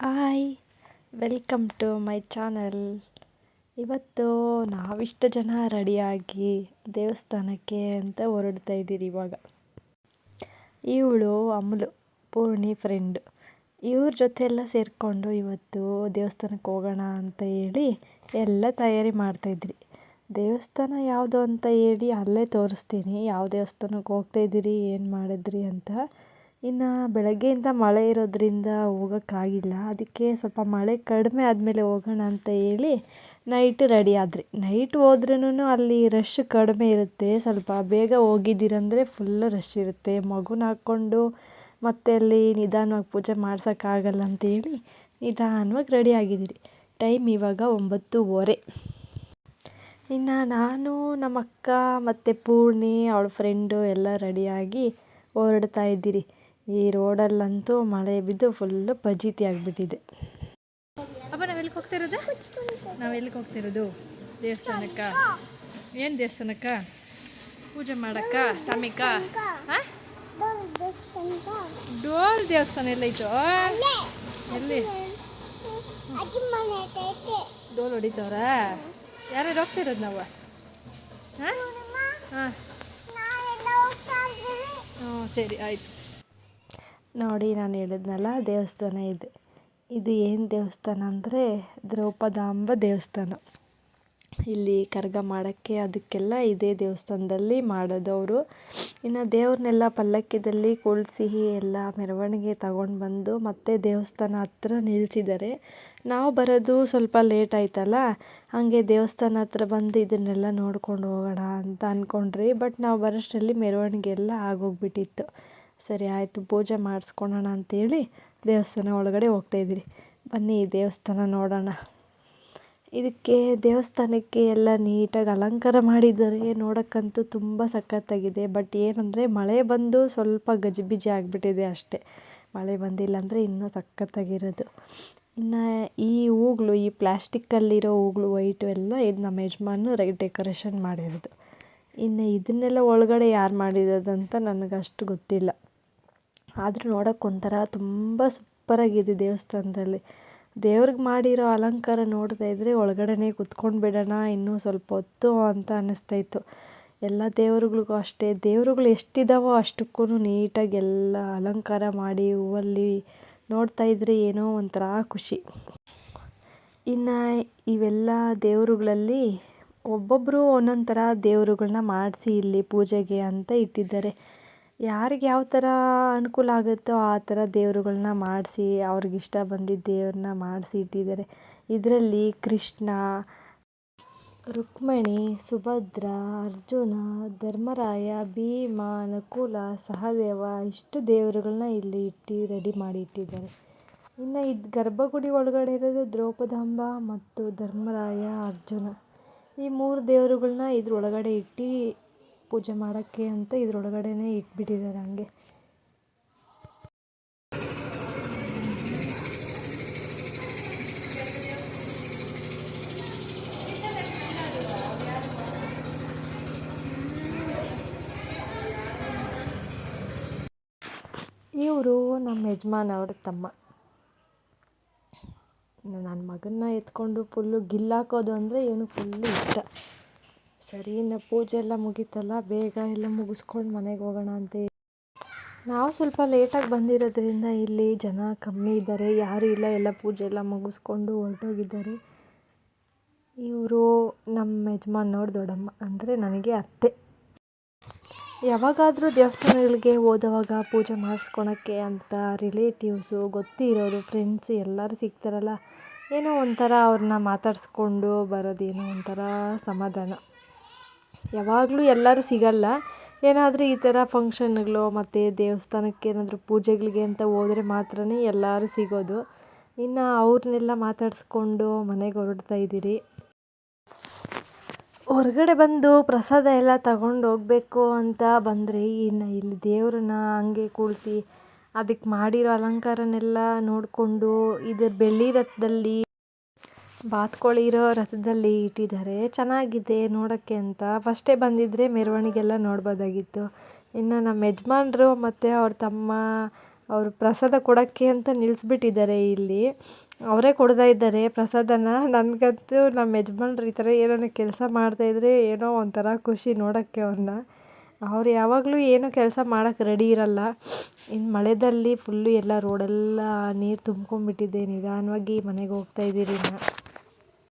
Hi welcome to my channel ಇವತ್ತು ನಾವಿಷ್ಟು ಜನ ರೆಡಿಯಾಗಿ ದೇವಸ್ಥಾನಕ್ಕೆ ಅಂತ ಹೊರಡ್ತಾ ಇದ್ದೀರಿ ಇವಾಗ. ಇವಳು ಅಮಲು, ಪೂರ್ಣಿ ಫ್ರೆಂಡು ಇವ್ರ ಜೊತೆ ಎಲ್ಲ ಸೇರಿಕೊಂಡು ಇವತ್ತು ದೇವಸ್ಥಾನಕ್ಕೆ ಹೋಗೋಣ ಅಂತ ಹೇಳಿ ಎಲ್ಲ ತಯಾರಿ ಮಾಡ್ತಾಯಿದ್ರಿ ದೇವಸ್ಥಾನ ಯಾವುದು ಅಂತ ಹೇಳಿ ಅಲ್ಲೇ ತೋರಿಸ್ತೀನಿ. ಯಾವ ದೇವಸ್ಥಾನಕ್ಕೆ ಹೋಗ್ತಾ ಇದ್ದೀರಿ, ಏನು ಮಾಡಿದ್ರಿ ಅಂತ ಇನ್ನು ಬೆಳಗ್ಗೆಯಿಂದ ಮಳೆ ಇರೋದ್ರಿಂದ ಹೋಗೋಕ್ಕಾಗಿಲ್ಲ. ಅದಕ್ಕೆ ಸ್ವಲ್ಪ ಮಳೆ ಕಡಿಮೆ ಆದಮೇಲೆ ಹೋಗೋಣ ಅಂತ ಹೇಳಿ ನೈಟ್ ರೆಡಿ ಆದ್ರಿ. ನೈಟ್ ಹೋದ್ರೂ ಅಲ್ಲಿ ರಶ್ ಕಡಿಮೆ ಇರುತ್ತೆ. ಸ್ವಲ್ಪ ಬೇಗ ಹೋಗಿದ್ದೀರಂದರೆ ಫುಲ್ ರಶ್ ಇರುತ್ತೆ. ಮಗುನ ಹಾಕ್ಕೊಂಡು ಮತ್ತೆ ಅಲ್ಲಿ ನಿಧಾನವಾಗಿ ಪೂಜೆ ಮಾಡ್ಸೋಕ್ಕಾಗಲ್ಲ ಅಂತೇಳಿ ನಿಧಾನವಾಗಿ ರೆಡಿ ಆಗಿದ್ದೀರಿ. ಟೈಮ್ ಇವಾಗ ಒಂಬತ್ತುವರೆ. ಇನ್ನು ನಾನು ನಮ್ಮ ಅಕ್ಕ ಮತ್ತು ಪೂರ್ಣಿ, ಅವಳ ಫ್ರೆಂಡು ಎಲ್ಲ ರೆಡಿಯಾಗಿ ಹೊರಡ್ತಾ ಇದ್ದೀರಿ. ಈ ರೋಡಲ್ಲಂತೂ ಮಳೆ ಬಿದ್ದು ಫುಲ್ಲು ಪಜೀತಿ ಆಗಿಬಿಟ್ಟಿದೆ. ಅಪ್ಪ ನಾವು ಎಲ್ಲಿಗೆ ಹೋಗ್ತಿರೋದು? ನಾವು ಎಲ್ಲಿಗೆ ಹೋಗ್ತಿರೋದು? ದೇವಸ್ಥಾನಕ್ಕ. ಏನು ದೇವಸ್ಥಾನಕ್ಕ? ಪೂಜೆ ಮಾಡಕ್ಕ, ಚಾಮಿಕ? ಡೋರ್ ದೇವಸ್ಥಾನ ಎಲ್ಲೈತು ಎಲ್ಲಿ? ಡೋಲ್ ಹೊಡಿತವ್ರ? ಯಾರು ಹೋಗ್ತಿರೋದು ನಾವು? ಹಾಂ ಹಾಂ ಹ್ಞೂ ಸರಿ, ಆಯಿತು. ನೋಡಿ, ನಾನು ಹೇಳಿದ್ನಲ್ಲ, ದೇವಸ್ಥಾನ ಇದೆ. ಇದು ಏನು ದೇವಸ್ಥಾನ ಅಂದರೆ, ದ್ರೌಪದಾಂಬ ದೇವಸ್ಥಾನ. ಇಲ್ಲಿ ಕರಗ ಮಾಡೋಕ್ಕೆ ಅದಕ್ಕೆಲ್ಲ ಇದೇ ದೇವಸ್ಥಾನದಲ್ಲಿ ಮಾಡೋದು ಅವರು ಇನ್ನು ದೇವ್ರನ್ನೆಲ್ಲ ಪಲ್ಲಕ್ಕಿದಲ್ಲಿ ಕುಳ್ಸಿ ಎಲ್ಲ ಮೆರವಣಿಗೆ ತಗೊಂಡು ಬಂದು ಮತ್ತೆ ದೇವಸ್ಥಾನ ಹತ್ರ ನಿಲ್ಲಿಸಿದ್ದಾರೆ ನಾವು ಬರೋದು ಸ್ವಲ್ಪ ಲೇಟ್ ಆಯ್ತಲ್ಲ, ಹಾಗೆ ದೇವಸ್ಥಾನ ಹತ್ರ ಬಂದು ಇದನ್ನೆಲ್ಲ ನೋಡ್ಕೊಂಡು ಹೋಗೋಣ ಅಂತ ಅಂದ್ಕೊಂಡ್ರಿ ಬಟ್ ನಾವು ಬರೋಷ್ಟರಲ್ಲಿ ಮೆರವಣಿಗೆ ಎಲ್ಲ ಆಗೋಗ್ಬಿಟ್ಟಿತ್ತು. ಸರಿ ಆಯಿತು, ಪೂಜೆ ಮಾಡಿಸ್ಕೊಳೋಣ ಅಂತೇಳಿ ದೇವಸ್ಥಾನ ಒಳಗಡೆ ಹೋಗ್ತಾಯಿದ್ದೀರಿ ಬನ್ನಿ ದೇವಸ್ಥಾನ ನೋಡೋಣ. ಇದಕ್ಕೆ ದೇವಸ್ಥಾನಕ್ಕೆ ಎಲ್ಲ ನೀಟಾಗಿ ಅಲಂಕಾರ ಮಾಡಿದ್ದಾರೆ. ನೋಡೋಕ್ಕಂತೂ ತುಂಬ ಸಖತ್ತಾಗಿದೆ. ಬಟ್ ಏನಂದರೆ ಮಳೆ ಬಂದು ಸ್ವಲ್ಪ ಗಜಿಬಿಜಿ ಆಗಿಬಿಟ್ಟಿದೆ ಅಷ್ಟೇ. ಮಳೆ ಬಂದಿಲ್ಲ ಅಂದರೆ ಇನ್ನೂ ಸಖತ್ತಾಗಿರೋದು. ಇನ್ನು ಈ ಹೂಗಳು, ಈ ಪ್ಲ್ಯಾಸ್ಟಿಕ್ಕಲ್ಲಿರೋ ಹೂಗಳು, ವೈಟು ಎಲ್ಲ ಇದು ನಮ್ಮ ಯಜಮಾನು ರೈ ಡೆಕೋರೇಷನ್ ಮಾಡಿರೋದು. ಇನ್ನು ಇದನ್ನೆಲ್ಲ ಒಳಗಡೆ ಯಾರು ಮಾಡಿರೋದಂತ ನನಗಷ್ಟು ಗೊತ್ತಿಲ್ಲ. ಆದರೂ ನೋಡೋಕೆ ಒಂಥರ ತುಂಬ ಸೂಪರಾಗಿದೆ ದೇವಸ್ಥಾನದಲ್ಲಿ. ದೇವ್ರಿಗೆ ಮಾಡಿರೋ ಅಲಂಕಾರ ನೋಡ್ತಾ ಇದ್ದರೆ ಒಳಗಡೆನೇ ಕುತ್ಕೊಂಡು ಬಿಡೋಣ, ಇನ್ನೂ ಸ್ವಲ್ಪ ಹೊತ್ತು ಅಂತ ಅನ್ನಿಸ್ತಾಯಿತ್ತು. ಎಲ್ಲ ದೇವರುಗಳಿಗೂ ಅಷ್ಟೇ. ದೇವರುಗಳು ಎಷ್ಟಿದ್ದಾವೋ ಅಷ್ಟಕ್ಕೂ ನೀಟಾಗಿ ಎಲ್ಲ ಅಲಂಕಾರ ಮಾಡಿ, ಹೂವಲ್ಲಿ ನೋಡ್ತಾ ಇದ್ದರೆ ಏನೋ ಒಂಥರ ಖುಷಿ. ಇನ್ನು ಇವೆಲ್ಲ ದೇವರುಗಳಲ್ಲಿ ಒಬ್ಬೊಬ್ಬರು ಒಂದೊಂದು ಥರ ದೇವರುಗಳನ್ನ ಮಾಡಿಸಿ ಇಲ್ಲಿ ಪೂಜೆಗೆ ಅಂತ ಇಟ್ಟಿದ್ದಾರೆ. ಯಾರಿಗೆ ಯಾವ ಥರ ಅನುಕೂಲ ಆಗುತ್ತೋ ಆ ಥರ ದೇವರುಗಳ್ನ ಮಾಡಿಸಿ ಅವ್ರಿಗಿಷ್ಟ ಬಂದಿದ್ದ ದೇವ್ರನ್ನ ಮಾಡಿಸಿ ಇಟ್ಟಿದ್ದಾರೆ. ಇದರಲ್ಲಿ ಕೃಷ್ಣ, ರುಕ್ಮಿಣಿ, ಸುಭದ್ರ, ಅರ್ಜುನ, ಧರ್ಮರಾಯ, ಭೀಮ ನಕುಲ ಸಹದೇವ ಇಷ್ಟು ದೇವರುಗಳನ್ನ ಇಲ್ಲಿ ಇಟ್ಟು ರೆಡಿ ಮಾಡಿ ಇಟ್ಟಿದ್ದಾರೆ. ಇನ್ನು ಇದು ಗರ್ಭಗುಡಿ ಒಳಗಡೆ ಇರೋದು ದ್ರೌಪದಾಂಬ ಮತ್ತು ಧರ್ಮರಾಯ, ಅರ್ಜುನ. ಈ ಮೂರು ದೇವರುಗಳ್ನ ಇದ್ರೊಳಗಡೆ ಇಟ್ಟು ಪೂಜೆ ಮಾಡೋಕ್ಕೆ ಅಂತ ಇದ್ರೊಳಗಡೆನೇ ಇಟ್ಬಿಟ್ಟಿದ್ದಾರೆ ಹಂಗೆ. ಇವರು ನಮ್ಮ ಯಜಮಾನವ್ರ ತಮ್ಮ. ನನ್ನ ಮಗನ್ನ ಎತ್ಕೊಂಡು ಫುಲ್ಲು ಗಿಲ್ಲಾಕೋದು ಅಂದರೆ ಏನು ಫುಲ್ಲು ಇಷ್ಟ. ಸರಿ, ಇನ್ನು ಪೂಜೆ ಎಲ್ಲ ಮುಗೀತಲ್ಲ, ಬೇಗ ಎಲ್ಲ ಮುಗಿಸ್ಕೊಂಡು ಮನೆಗೆ ಹೋಗೋಣ ಅಂತ ನಾವು ಸ್ವಲ್ಪ ಲೇಟಾಗಿ ಬಂದಿರೋದ್ರಿಂದ ಇಲ್ಲಿ ಜನ ಕಮ್ಮಿ ಇದ್ದಾರೆ ಯಾರೂ ಇಲ್ಲ, ಎಲ್ಲ ಪೂಜೆ ಎಲ್ಲ ಮುಗಿಸ್ಕೊಂಡು ಹೊರಟೋಗಿದ್ದಾರೆ. ಇವರು ನಮ್ಮ ಯಜಮಾನವ್ರ ದೊಡ್ಡಮ್ಮ, ಅಂದರೆ ನನಗೆ ಅತ್ತೆ. ಯಾವಾಗಾದರೂ ದೇವಸ್ಥಾನಗಳಿಗೆ ಹೋದವಾಗ ಪೂಜೆ ಮಾಡಿಸ್ಕೊಳಕ್ಕೆ ಅಂತ ರಿಲೇಟಿವ್ಸು ಗೊತ್ತಿರೋರು ಫ್ರೆಂಡ್ಸ್ ಎಲ್ಲರೂ ಸಿಗ್ತಾರಲ್ಲ, ಏನೋ ಒಂಥರ ಅವ್ರನ್ನ ಮಾತಾಡಿಸ್ಕೊಂಡು ಬರೋದೇನೋ ಒಂಥರ ಸಮಾಧಾನ. ಯಾವಾಗಲೂ ಎಲ್ಲರೂ ಸಿಗಲ್ಲ. ಏನಾದರೂ ಈ ಥರ ಫಂಕ್ಷನ್ಗಳು ಮತ್ತು ದೇವಸ್ಥಾನಕ್ಕೆ ಏನಾದರೂ ಪೂಜೆಗಳಿಗೆ ಅಂತ ಹೋದರೆ ಮಾತ್ರನೇ ಎಲ್ಲರೂ ಸಿಗೋದು. ಇನ್ನು ಅವ್ರನ್ನೆಲ್ಲ ಮಾತಾಡಿಸ್ಕೊಂಡು ಮನೆಗೆ ಹೊರಡ್ತಾ ಇದ್ದೀರಿ. ಹೊರಗಡೆ ಬಂದು ಪ್ರಸಾದ ಎಲ್ಲ ತಗೊಂಡು ಹೋಗಬೇಕು ಅಂತ ಬಂದರೆ ಇನ್ನು ಇಲ್ಲಿ ದೇವ್ರನ್ನ ಹಂಗೆ ಕೂಡಿಸಿ ಅದಕ್ಕೆ ಮಾಡಿರೋ ಅಲಂಕಾರನೆಲ್ಲ ನೋಡಿಕೊಂಡು ಇದು ಬೆಳ್ಳಿ ರಥದಲ್ಲಿ ಬಾತ್ಕೋಳಿ ಇರೋ ರಥದಲ್ಲಿ ಇಟ್ಟಿದ್ದಾರೆ. ಚೆನ್ನಾಗಿದೆ ನೋಡೋಕ್ಕೆ ಅಂತ. ಫಸ್ಟೇ ಬಂದಿದ್ದರೆ ಮೆರವಣಿಗೆ ಎಲ್ಲ ನೋಡ್ಬೋದಾಗಿತ್ತು. ಇನ್ನು ನಮ್ಮ ಯಜಮಾನ್ರು ಮತ್ತು ಅವ್ರ ತಮ್ಮ, ಅವರು ಪ್ರಸಾದ ಕೊಡೋಕ್ಕೆ ಅಂತ ನಿಲ್ಲಿಸ್ಬಿಟ್ಟಿದ್ದಾರೆ ಇಲ್ಲಿ. ಅವರೇ ಕೊಡ್ತಾ ಇದ್ದಾರೆ ಪ್ರಸಾದನ. ನನಗಂತೂ ನಮ್ಮ ಯಜಮಾನ್ರು ಈ ಥರ ಏನೋ ಕೆಲಸ ಮಾಡ್ತಾಯಿದ್ರೆ ಏನೋ ಒಂಥರ ಖುಷಿ ನೋಡೋಕ್ಕೆ ಅವ್ರನ್ನ. ಅವ್ರು ಯಾವಾಗಲೂ ಏನೋ ಕೆಲಸ ಮಾಡೋಕ್ಕೆ ರೆಡಿ ಇರೋಲ್ಲ. ಇನ್ನು ಮಳೆಯಲ್ಲಿ ಫುಲ್ಲು ಎಲ್ಲ ರೋಡೆಲ್ಲ ನೀರು ತುಂಬ್ಕೊಂಡ್ಬಿಟ್ಟಿದೆ ನಿಧಾನವಾಗಿ ಮನೆಗೆ ಹೋಗ್ತಾ ಇದ್ದೀರಿ ಇನ್ನು.